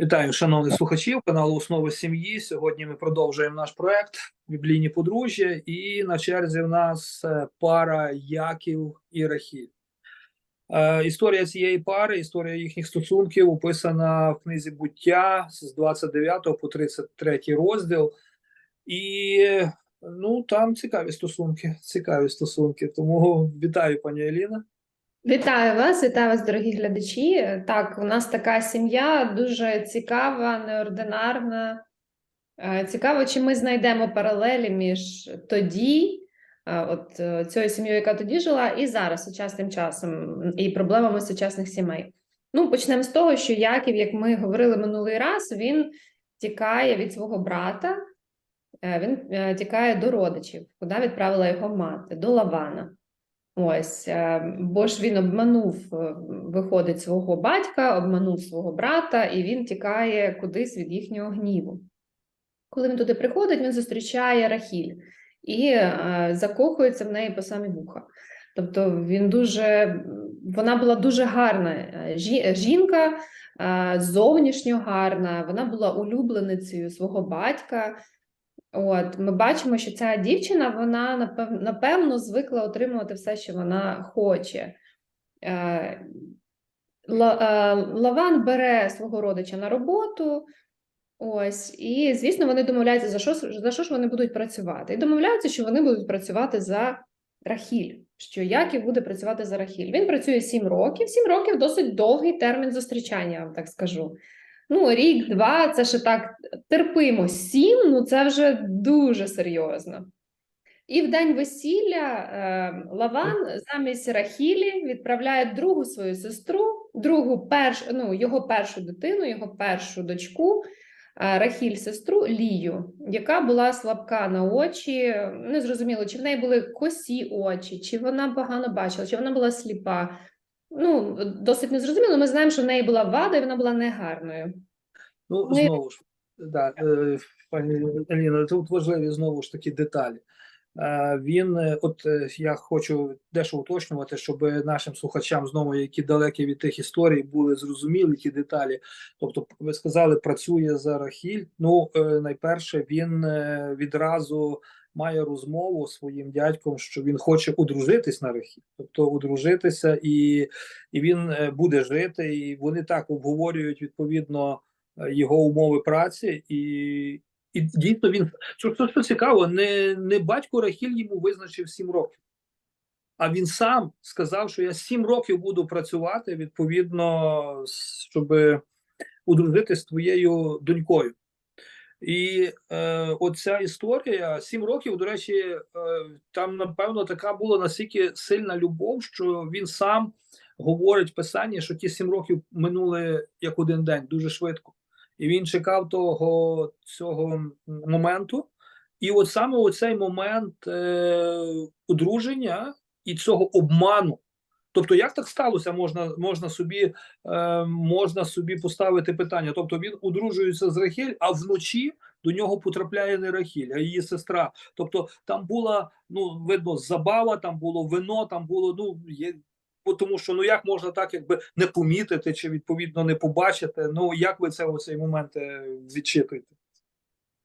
Вітаю, шановних слухачів каналу Основи сім'ї. Сьогодні ми продовжуємо наш проект Біблійні подружжя, і на черзі в нас е, пара Яків і Рахіль. Е, історія цієї пари, історія їхніх стосунків описана в книзі буття з 29 по 33 розділ. І ну там цікаві стосунки. Цікаві стосунки. Тому вітаю, пані Еліна. Вітаю вас, вітаю вас, дорогі глядачі. Так, у нас така сім'я дуже цікава, неординарна. Е, Цікаво, чи ми знайдемо паралелі між тоді, е, от е, цією сім'єю, яка тоді жила, і зараз, сучасним часом, і проблемами сучасних сімей. Ну, почнемо з того, що Яків, як ми говорили минулий раз, він тікає від свого брата, він тікає до родичів, куди відправила його мати, до Лавана. Ось, е, бо ж він обманув, е, виходить, свого батька, обманув свого брата, і він тікає кудись від їхнього гніву. Коли він туди приходить, він зустрічає Рахіль і е, закохується в неї по самі вуха. Тобто він дуже, вона була дуже гарна жінка, зовнішньо гарна, вона була улюбленицею свого батька. От, ми бачимо, що ця дівчина, вона напевно звикла отримувати все, що вона хоче. Е, е, Лаван бере свого родича на роботу. Ось, і звісно, вони домовляються, за що, за що ж вони будуть працювати. І домовляються, що вони будуть працювати за Рахіль, що Яків буде працювати за Рахіль. Він працює сім років. Сім років досить довгий термін зустрічання, я вам так скажу. Ну, рік, два, це ще так терпимо. Сім, ну це вже дуже серйозно. І в день весілля е, Лаван замість Рахілі відправляє другу свою сестру, другу перш, ну, його першу дитину, його першу дочку, е, Рахіль сестру Лію, яка була слабка на очі. Не зрозуміло, чи в неї були косі очі, чи вона погано бачила, чи вона була сліпа. Ну, досить незрозуміло. Ми знаємо, що в неї була вада, і вона була негарною. Ну, Ми- знову ж, да, е, пані Аліна, тут важливі знову ж таки деталі. Е, Він, е, от я хочу дещо уточнювати, щоб нашим слухачам знову, які далекі від тих історій, були зрозумілі ті деталі. Тобто, ви сказали, працює за Рахіль. Ну, найперше, він відразу має розмову своїм дядьком, що він хоче одружитись на Рахіль, тобто одружитися, і, і він е, буде жити. І вони так обговорюють відповідно е, його умови праці, і, і дійсно він що, що, що цікаво, не, не батько Рахіль йому визначив 7 років. А він сам сказав, що я 7 років буду працювати відповідно, щоб одружитися з твоєю донькою. І е, оця історія 7 років, до речі, е, там напевно така була настільки сильна любов, що він сам говорить в писанні, що ті 7 років минули як один день дуже швидко. І він чекав того цього моменту. І от саме у цей момент е, одруження і цього обману. Тобто, як так сталося, можна можна собі е, можна собі поставити питання. Тобто він одружується з Рахіль, а вночі до нього потрапляє не Рахіль, а її сестра. Тобто там була ну видно забава, там було вино, там було ну є. Тому що ну як можна так, якби не помітити чи відповідно не побачити? Ну як ви це у цей момент е, відчитуєте?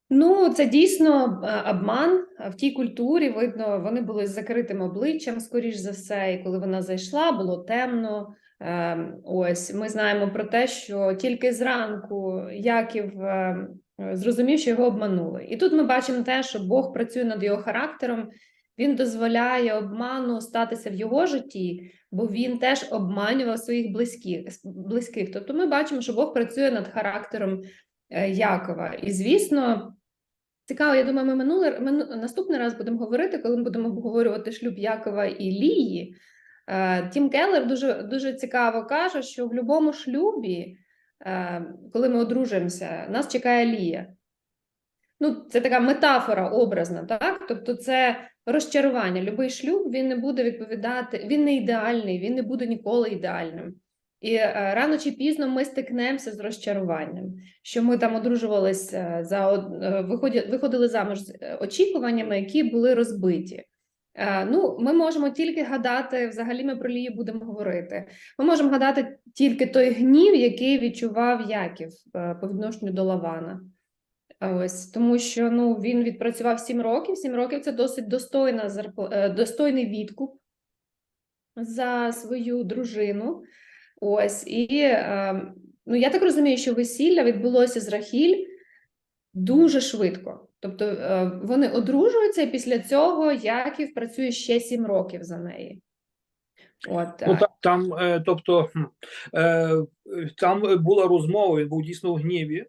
Ну, це дійсно е, обман в тій культурі. Видно, вони були з закритим обличчям, скоріш за все, і коли вона зайшла, було темно. Ем, Ось ми знаємо про те, що тільки зранку Яків е, зрозумів, що його обманули. І тут ми бачимо те, що Бог працює над його характером. Він дозволяє обману статися в його житті, бо він теж обманював своїх близьких. близьких. Тобто ми бачимо, що Бог працює над характером е, Якова. І звісно, цікаво, я думаю, ми минуле мину- наступний раз будемо говорити, коли ми будемо обговорювати шлюб Якова і Лії. Е, Тім Келлер дуже, дуже цікаво каже, що в будь-якому шлюбі, е, коли ми одружуємося, нас чекає Лія. Ну, це така метафора образна, так? Тобто, це розчарування. Любий шлюб він не буде відповідати, він не ідеальний, він не буде ніколи ідеальним. І е, рано чи пізно ми стикнемося з розчаруванням, що ми там одружувалися за од- е, виходили заміж з е, очікуваннями, які були розбиті. Е, Ну, ми можемо тільки гадати, взагалі ми про Лію будемо говорити. Ми можемо гадати тільки той гнів, який відчував Яків е, по відношенню до Лавана. Ось тому, що ну він відпрацював 7 років. 7 років це досить достойна е, достойний відкуп за свою дружину. Ось і е, ну я так розумію, що весілля відбулося з Рахіль дуже швидко. Тобто е, вони одружуються, і після цього Яків працює ще 7 років за неї. От Ну е, так там, е, тобто, е, там була розмова, він був дійсно в гніві.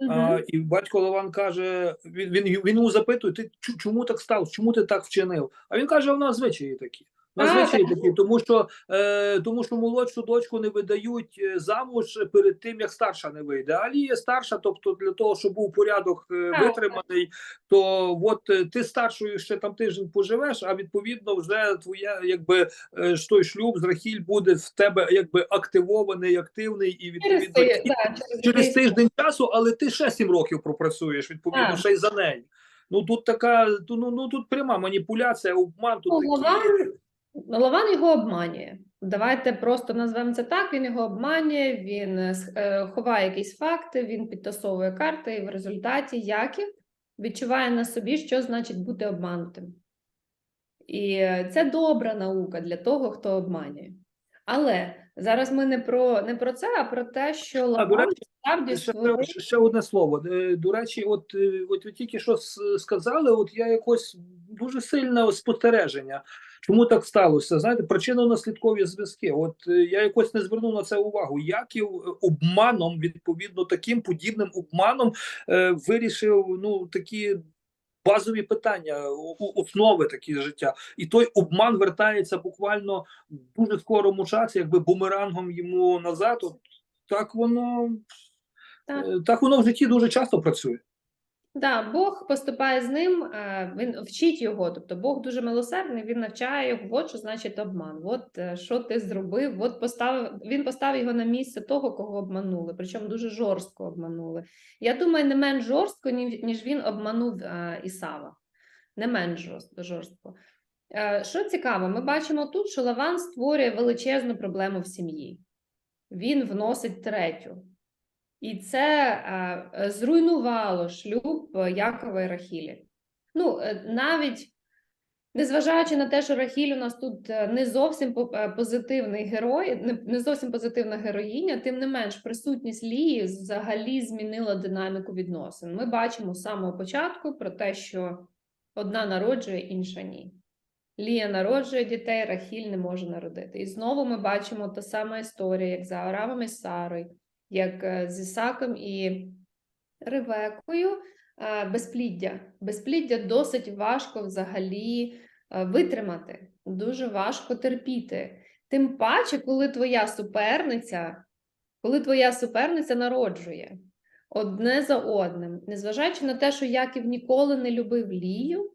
мгм. А, і батько Лаван каже: він, він, він йому запитує: ти чому так став? Чому ти так вчинив? А він каже: у нас звичаї такі. А, так. такі, тому що, е, тому що молодшу дочку не видають е, замуж перед тим, як старша не вийде. А Алія старша, тобто для того, щоб був порядок е, витриманий, то от е, ти старшою ще там тиждень поживеш, а відповідно вже твоя, якби е, ж той шлюб з Рахіль буде в тебе якби активований, активний і Через, відповідно ти- да, через, через тиждень часу, але ти ще сім років пропрацюєш, відповідно, Так. ще й за неї. Ну тут така, ну, ну тут пряма маніпуляція, обман тут Ну, такий. Лаван, його обманює. Давайте просто назвемо це так. Він його обманює, він е, е, ховає якісь факти, він підтасовує карти, і в результаті Яків відчуває на собі, що значить бути обманутим. І е, це добра наука для того, хто обманює. Але зараз ми не про, не про це, а про те, що Лаван справді Ще, ще- ще одне слово. До речі, от, от ви тільки що сказали, от я якось дуже сильне спостереження. Чому так сталося? Знаєте, причинно-наслідкові зв'язки. От е, я якось не звернув на це увагу. Яків е, обманом, відповідно, таким подібним обманом е, вирішив ну такі базові питання, основи такі життя. І той обман вертається буквально в дуже скорому часі, якби бумерангом йому назад. От так воно Так. Е, Так воно в житті дуже часто працює. Да, Бог поступає з ним, е, він вчить його. Тобто Бог дуже милосердний, він навчає його, от що значить обман. От е, що ти зробив, от поставив, він поставив його на місце того, кого обманули, причому дуже жорстко обманули. Я думаю, не менш жорстко, ніж він обманув е, Ісава. Не менш жорстко. Що цікаво, ми бачимо тут, що Лаван створює величезну проблему в сім'ї. Він вносить третю. І це е, зруйнувало шлюб Якова і Рахілі. Ну, е, навіть незважаючи на те, що Рахіль у нас тут е, не зовсім позитивний герой, не, зовсім позитивна героїня, тим не менш, присутність Лії взагалі змінила динаміку відносин. Ми бачимо з самого початку про те, що одна народжує, інша ні. Лія народжує дітей, Рахіль не може народити. І знову ми бачимо та сама історія, як за Аравом і Сарою, як е, з Ісаком і Ревекою. Безпліддя. Безпліддя досить важко взагалі е, витримати, дуже важко терпіти. Тим паче, коли твоя суперниця, коли твоя суперниця народжує одне за одним, незважаючи на те, що Яків ніколи не любив Лію,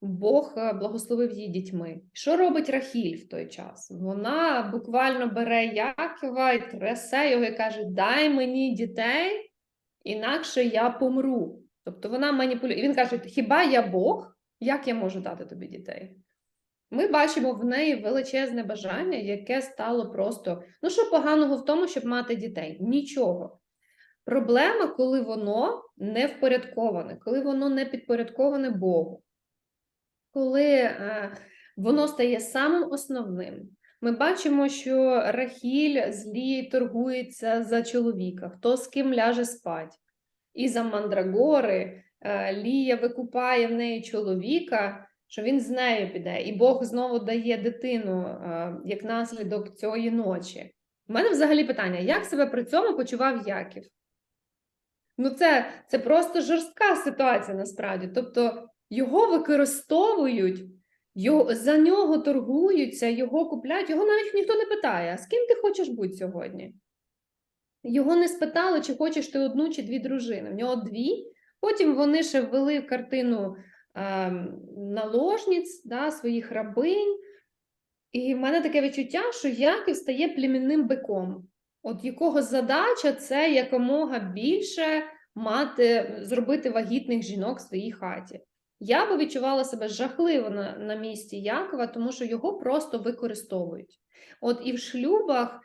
Бог е, благословив її дітьми. Що робить Рахіль в той час? Вона буквально бере Якова і трясе його і каже: Дай мені дітей, інакше я помру. Тобто вона маніпулює. І він каже: Хіба я Бог? Як я можу дати тобі дітей? Ми бачимо в неї величезне бажання, яке стало просто. Ну, що поганого в тому, щоб мати дітей? Нічого. Проблема, коли воно не впорядковане, коли воно не підпорядковане Богу коли е, воно стає самим основним. Ми бачимо, що Рахіль з торгується за чоловіка, хто з ким ляже спать. І за мандрагори е, Лія викупає в неї чоловіка, що він з нею піде, і Бог знову дає дитину е, як наслідок цієї ночі. У мене взагалі питання: як себе при цьому почував Яків? Ну, це, це просто жорстка ситуація насправді. Тобто його використовують, його, за нього торгуються, його купляють, його навіть ніхто не питає, а з ким ти хочеш бути сьогодні? Його не спитали, чи хочеш ти одну чи дві дружини. В нього дві. Потім вони ще ввели в картину е, наложниць, да, своїх рабинь. І в мене таке відчуття, що Яків стає племінним биком, от якого задача це якомога більше мати, зробити вагітних жінок в своїй хаті. Я би відчувала себе жахливо на, на місці Якова, тому що його просто використовують. От і в шлюбах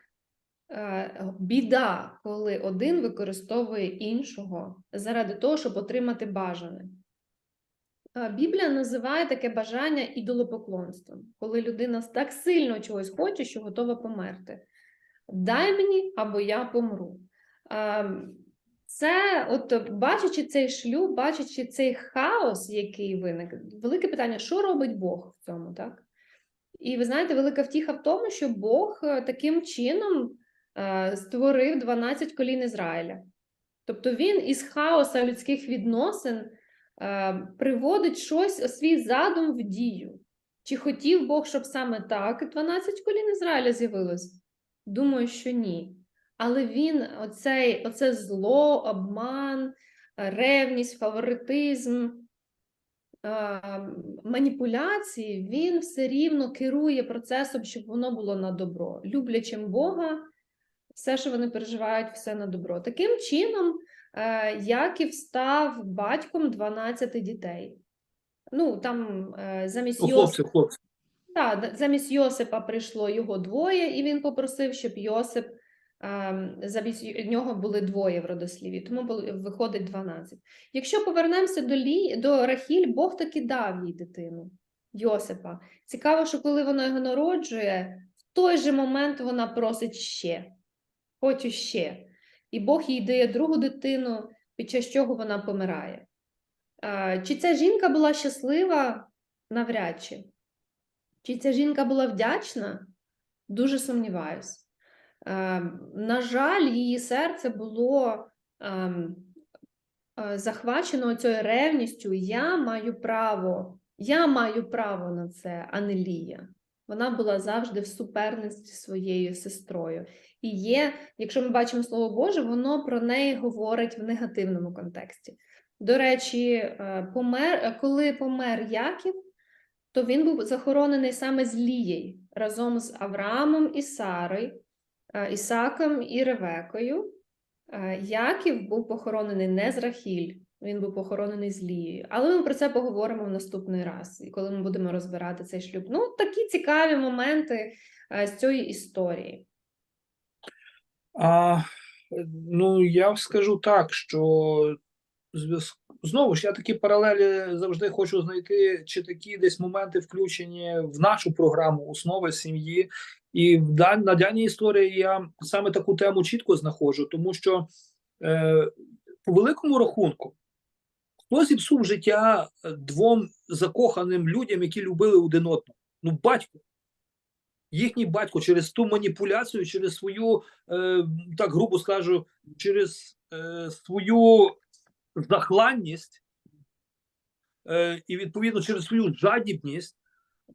е, біда, коли один використовує іншого заради того, щоб отримати бажане. Е, Біблія називає таке бажання ідолопоклонством, коли людина так сильно чогось хоче, що готова померти. Дай мені або я помру. Це, от бачачи цей шлюб, бачачи цей хаос, який виник, велике питання: що робить Бог в цьому, так? І ви знаєте, велика втіха в тому, що Бог е, таким чином е, створив 12 колін Ізраїля. Тобто він із хаоса людських відносин е, приводить щось, свій задум в дію. Чи хотів Бог, щоб саме так 12 колін Ізраїля з'явилось? Думаю, що ні. Але він, оцей, оце зло, обман, ревність, фаворитизм, маніпуляції, він все рівно керує процесом, щоб воно було на добро. Люблячим Бога, все, що вони переживають, все на добро. Таким чином, е, Яків став батьком 12 дітей. Ну, там е, замість Ну, хлопці, хлопці. Так, д- замість Йосипа прийшло його двоє, і він попросив, щоб Йосип замість нього були двоє в родосліві, тому виходить 12. Якщо повернемося до, Лі, до Рахіль, Бог таки дав їй дитину Йосипа. Цікаво, що коли вона його народжує, в той же момент вона просить ще, хочу ще. І Бог їй дає другу дитину, під час чого вона помирає. Чи ця жінка була щаслива? Навряд чи. Чи ця жінка була вдячна? Дуже сумніваюсь. Ем, на жаль, її серце було ем, е, захвачено цією ревністю. Я маю право, я маю право на це, а не Лія. Вона була завжди в суперництві своєю сестрою. І є, якщо ми бачимо Слово Боже, воно про неї говорить в негативному контексті. До речі, е, помер, е, коли помер Яків, то він був захоронений саме з Лією разом з Авраамом і Сарою, Ісаком і Ревекою. Е, Яків був похоронений не з Рахіль, він був похоронений з Лією. Але ми про це поговоримо в наступний раз, і коли ми будемо розбирати цей шлюб. Ну, такі цікаві моменти е, з цієї історії. А, ну, я скажу так, що знову ж я такі паралелі завжди хочу знайти, чи такі десь моменти включені в нашу програму основи сім'ї. І на даній історії я саме таку тему чітко знаходжу, тому що е, по великому рахунку хто зіпсув життя двом закоханим людям, які любили один одного? Ну, батько. Їхній батько через ту маніпуляцію, через свою, е, так грубо скажу, через е, свою захланність е, і відповідно через свою жадібність,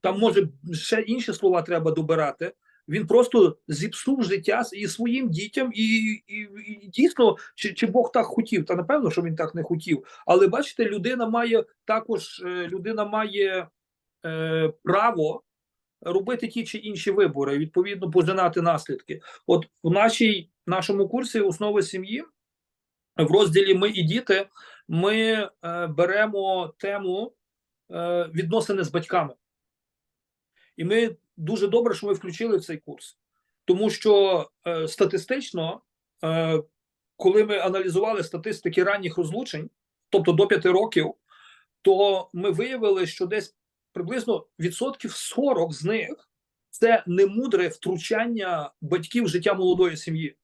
там може ще інші слова треба добирати. Він просто зіпсув життя і своїм дітям, і, і, і дійсно, чи, чи Бог так хотів? Та напевно, що він так не хотів. Але бачите, людина має також е, людина має е, право робити ті чи інші вибори, відповідно, пожинати наслідки. От в нашій нашому курсі основи сім'ї в розділі Ми і діти ми е, беремо тему е, відносини з батьками. І ми дуже добре, що ми включили цей курс, тому що е, статистично, е, коли ми аналізували статистики ранніх розлучень, тобто до 5 років, то ми виявили, що десь приблизно відсотків 40 з них це немудре втручання батьків в життя молодої сім'ї.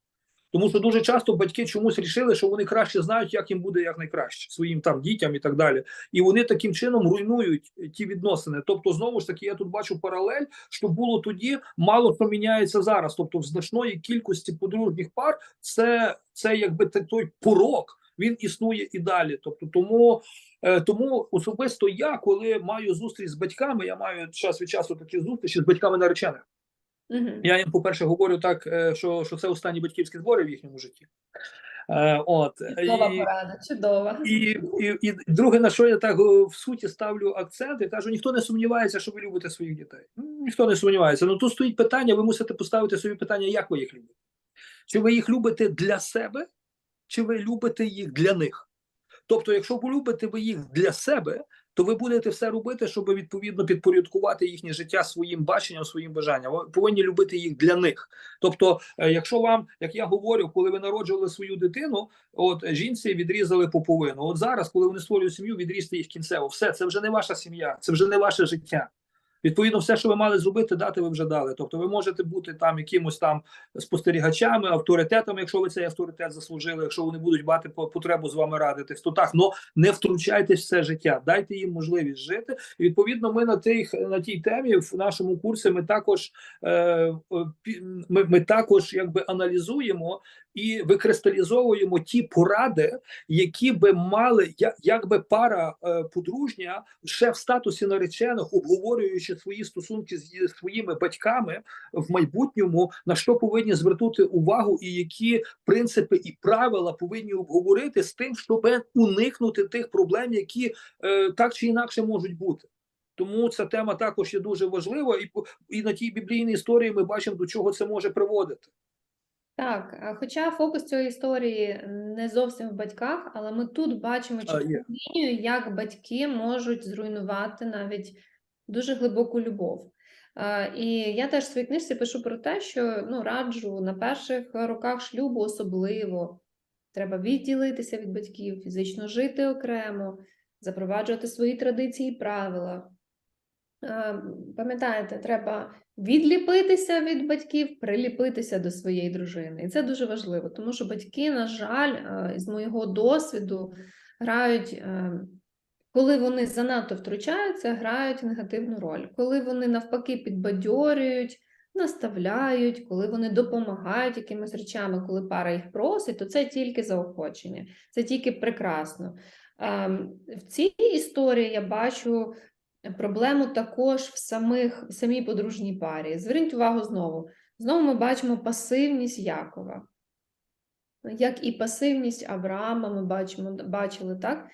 Тому що дуже часто батьки чомусь рішили, що вони краще знають, як їм буде як найкраще своїм там дітям і так далі. І вони таким чином руйнують ті відносини. Тобто, знову ж таки, я тут бачу паралель, що було тоді, мало що міняється зараз. Тобто, в значної кількості подружніх пар це, це якби той порок. Він існує і далі. Тобто, тому, е, тому особисто я, коли маю зустріч з батьками, я маю час від часу такі зустрічі з батьками наречених. Угу. Я їм, по-перше, говорю так, е, що, що це останні батьківські збори в їхньому житті. Е, от. Чудова І, порада, чудова. і, і, і друге, на що я так е, в суті ставлю акцент, я кажу, ніхто не сумнівається, що ви любите своїх дітей. Ну, Ніхто не сумнівається. Ну тут стоїть питання, ви мусите поставити собі питання, як ви їх любите. Чи ви їх любите для себе, чи ви любите їх для них? Тобто, якщо полюбите ви їх для себе, то ви будете все робити, щоб відповідно підпорядкувати їхнє життя своїм баченням, своїм бажанням. Ви повинні любити їх для них. Тобто, е, якщо вам, як я говорю, коли ви народжували свою дитину, от жінці відрізали поповину. От зараз, коли вони створюють сім'ю, відрізте їх кінцево. Все, це вже не ваша сім'я, це вже не ваше життя. Відповідно, все, що ви мали зробити, дати ви вже дали. Тобто, ви можете бути там якимось там спостерігачами, авторитетами, якщо ви цей авторитет заслужили, якщо вони будуть мати по- потребу з вами радитись, то так, но не втручайтесь в це життя, дайте їм можливість жити. І відповідно, ми на тих на тій темі в нашому курсі ми також е, ми, ми також якби аналізуємо і викристалізовуємо ті поради, які би мали якби пара е, подружня ще в статусі наречених, обговорюючи свої стосунки з своїми батьками в майбутньому, на що повинні звернути увагу, і які принципи і правила повинні обговорити з тим, щоб уникнути тих проблем, які е, так чи інакше можуть бути. Тому ця тема також є дуже важлива, і і на тій біблійній історії ми бачимо, до чого це може приводити. Так, хоча фокус цієї історії не зовсім в батьках, але ми тут бачимо чітку лінію, як батьки можуть зруйнувати навіть дуже глибоку любов. І я теж в своїй книжці пишу про те, що ну, раджу на перших роках шлюбу особливо треба відділитися від батьків, фізично жити окремо, запроваджувати свої традиції і правила. Е, Пам'ятаєте, треба відліпитися від батьків, приліпитися до своєї дружини. І це дуже важливо, тому що батьки, на жаль, е, з моєго досвіду грають, е, коли вони занадто втручаються, грають негативну роль. Коли вони навпаки підбадьорюють, наставляють, коли вони допомагають якимись речами, коли пара їх просить, то це тільки заохочення, це тільки прекрасно. Ем, В цій історії я бачу проблему також в самих в самій подружній парі. Зверніть увагу знову. Знову ми бачимо пасивність Якова. Як і пасивність Авраама, ми бачимо, бачили, так?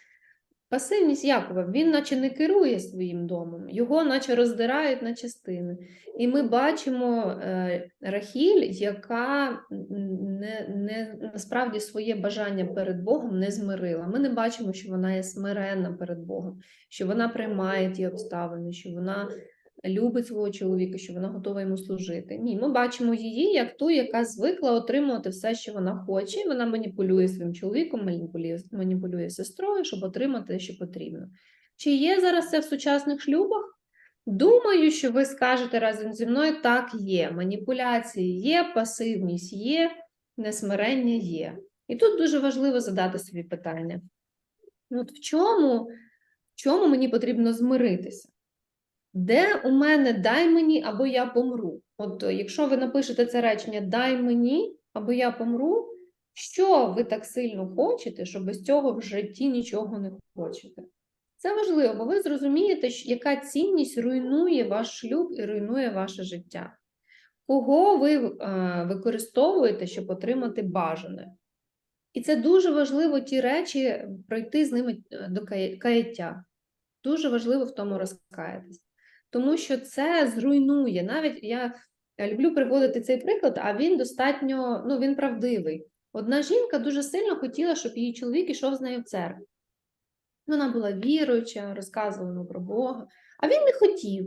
Пасивність Якова, він наче не керує своїм домом, його наче роздирають на частини. І ми бачимо е, Рахіль, яка не, не, насправді своє бажання перед Богом не змирила. Ми не бачимо, що вона є смиренна перед Богом, що вона приймає ті обставини, що вона любить свого чоловіка, що вона готова йому служити. Ні, ми бачимо її як ту, яка звикла отримувати все, що вона хоче. Вона маніпулює своїм чоловіком, маніпулює, маніпулює сестрою, щоб отримати що потрібно. Чи є зараз це в сучасних шлюбах? Думаю, що ви скажете разом зі мною, так є. Маніпуляції є, пасивність є, несмирення є. І тут дуже важливо задати собі питання: от в чому, в чому мені потрібно змиритися? Де у мене дай мені або я помру? От е, якщо ви напишете це речення дай мені або я помру, що ви так сильно хочете, що без цього в житті нічого не хочете? Це важливо, бо ви зрозумієте, яка цінність руйнує ваш шлюб і руйнує ваше життя. Кого ви е, використовуєте, щоб отримати бажане? І це дуже важливо ті речі пройти з ними е, до каяття. Дуже важливо в тому розкаятись. Тому що це зруйнує. Навіть я я люблю приводити цей приклад, а він достатньо ну, він правдивий. Одна жінка дуже сильно хотіла, щоб її чоловік ішов з нею в церкву. Вона була віруюча, розказувала про Бога, а він не хотів.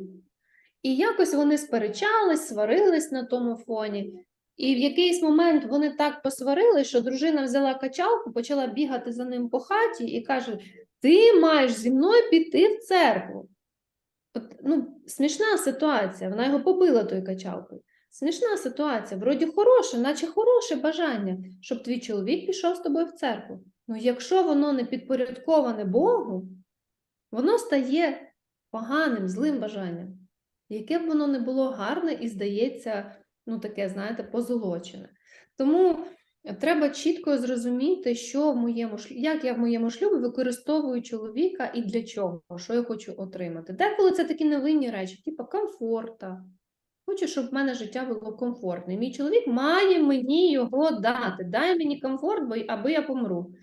І якось вони сперечались, сварились на тому фоні. І в якийсь момент вони так посварили, що дружина взяла качалку, почала бігати за ним по хаті і каже: Ти маєш зі мною піти в церкву. От, ну, смішна ситуація, вона його побила тою качалкою. Смішна ситуація, вроді хороше, наче хороше бажання, щоб твій чоловік пішов з тобою в церкву. Ну, якщо воно не підпорядковане Богу, воно стає поганим, злим бажанням. Яке б воно не було гарне і здається, ну таке, знаєте, позолочене. Тому треба чітко зрозуміти, що в моєму як я в моєму шлюбі використовую чоловіка і для чого, що я хочу отримати. Деколи це такі невинні речі, типу комфорта. Хочу, щоб в мене життя було комфортне. Мій чоловік має мені його дати. Дай мені комфорт, бо аби я помру.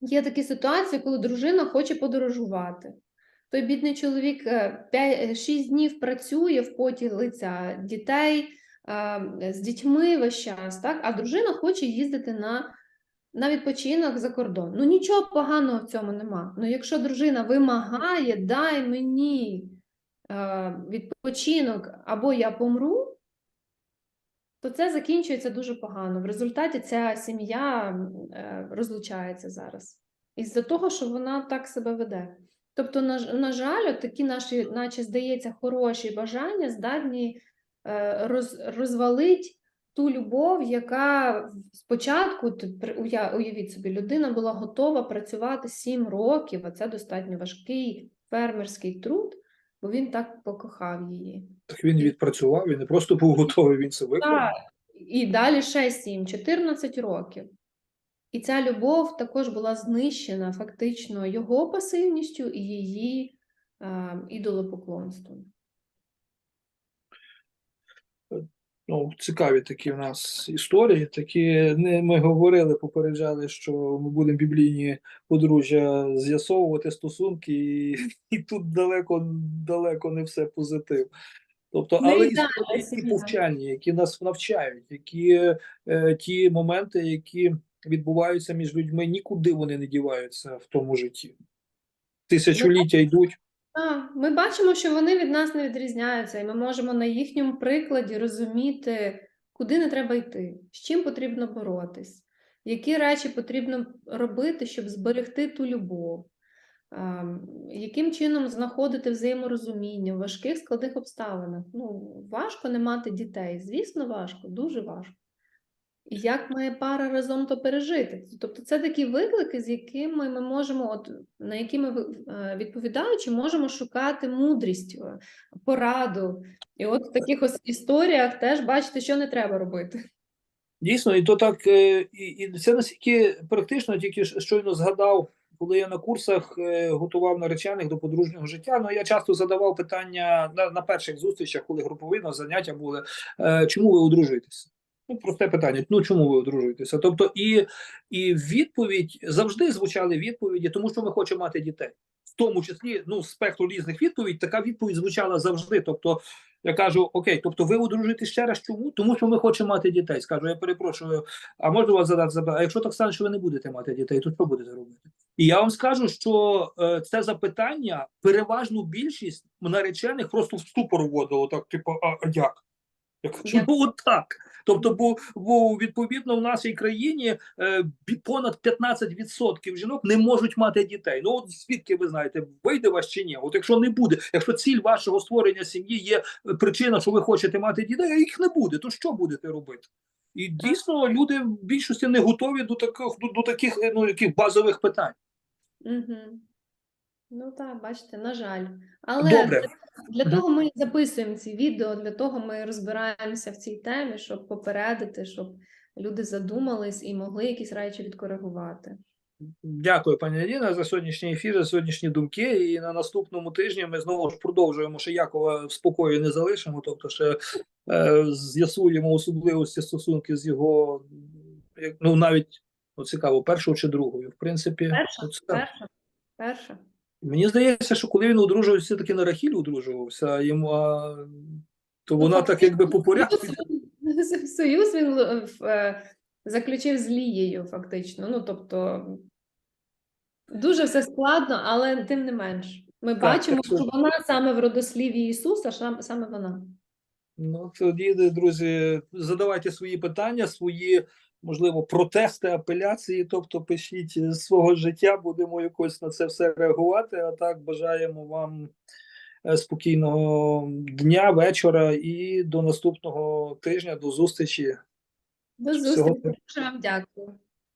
Є такі ситуації, коли дружина хоче подорожувати. Той бідний чоловік 6 днів працює в поті лиця дітей е, з дітьми весь час, так? а дружина хоче їздити на на відпочинок за кордон. Ну нічого поганого в цьому нема. Ну якщо дружина вимагає, дай мені відпочинок або я помру, то це закінчується дуже погано. В результаті ця сім'я е, розлучається зараз. Із-за того, що вона так себе веде. Тобто, на, на жаль, такі наші, наче здається, хороші бажання здатні розвалить ту любов, яка спочатку, уявіть собі, людина була готова працювати 7 років, а це достатньо важкий фермерський труд, бо він так покохав її. Так він відпрацював, він не просто був готовий, він це виконав. Так, і далі ще 7, 14 років. І ця любов також була знищена фактично його пасивністю і її е, ідолопоклонством. Ну, цікаві такі в нас історії. Такі не ми говорили, попереджали, що ми будемо біблійні подружжя з'ясовувати стосунки, і, і тут далеко далеко не все позитив. Тобто, Не але ідеальна історії, повчальні, які нас навчають, які е, ті моменти, які відбуваються між людьми, нікуди вони не діваються в тому житті. Тисячоліття йдуть. Так, ми бачимо, що вони від нас не відрізняються, і ми можемо на їхньому прикладі розуміти, куди не треба йти, з чим потрібно боротись, які речі потрібно робити, щоб зберегти ту любов, яким чином знаходити взаєморозуміння в важких складних обставинах. Ну, важко не мати дітей, звісно, важко, дуже важко. Як має пара разом то пережити? Тобто це такі виклики, з якими ми можемо, от на які ми е, відповідаючи, можемо шукати мудрість, е, пораду. І от в таких ось історіях теж бачите, що не треба робити. Дійсно, і то так, е, і, це настільки практично, тільки щойно згадав, коли я на курсах готував наречених до подружнього життя. Ну я часто задавав питання на, на перших зустрічах, коли групові на заняття були, чому ви одружуєтеся? Ну, просте питання. Ну чому ви одружуєтеся? Тобто, і, і відповідь завжди звучали відповіді, тому що ми хочемо мати дітей. В тому числі, ну, спектру різних відповідей, така відповідь звучала завжди. Тобто, я кажу: Окей, тобто ви одружуєтесь ще раз чому? Тому що ми хочемо мати дітей. Скажу, я перепрошую, а можу вас задати запитання? А якщо так стане, що ви не будете мати дітей, то що будете робити? І я вам скажу, що е, це запитання переважну більшість наречених просто в ступор вводило. Так, типу, а, а як? Я кажу, ну от так. Тобто, бо, бо відповідно в нашій країні е, понад 15% жінок не можуть мати дітей. Ну от звідки ви знаєте, вийде вас чи ні? От якщо не буде, якщо ціль вашого створення сім'ї є е, причина, що ви хочете мати дітей, а їх не буде, то що будете робити? І дійсно люди в більшості не готові до таких до, до таких е, ну яких базових питань. Угу. Ну так, бачите, на жаль. Але Добре. Для того ми записуємо ці відео, для того ми розбираємося в цій темі, щоб попередити, щоб люди задумались і могли якісь речі відкоригувати. Дякую, пані Аліна, за сьогоднішній ефір, за сьогоднішні думки. І на наступному тижні ми знову ж продовжуємо, ще Якова в спокої не залишимо, тобто ще е, з'ясуємо особливості стосунки з його, як- ну навіть ну, цікаво, першою чи другою. В принципі, Перша, перша, перша. Мені здається, що коли він одружувався, все-таки на Рахіль одружувався, а йому а, то Ну, вона так якби по порядку. Союз, він е, е, заключив з Лією, фактично. Ну, тобто, дуже все складно, але тим не менш. Ми бачимо, так, що вона саме в родосліві Ісуса, сам- саме вона. Ну, тоді, друзі, задавайте свої питання, свої, можливо, протести, апеляції, тобто пишіть з свого життя, будемо якось на це все реагувати. А так бажаємо вам е, спокійного дня, вечора і до наступного тижня, до зустрічі. До зустрічі. Всього... Дуже вам дякую.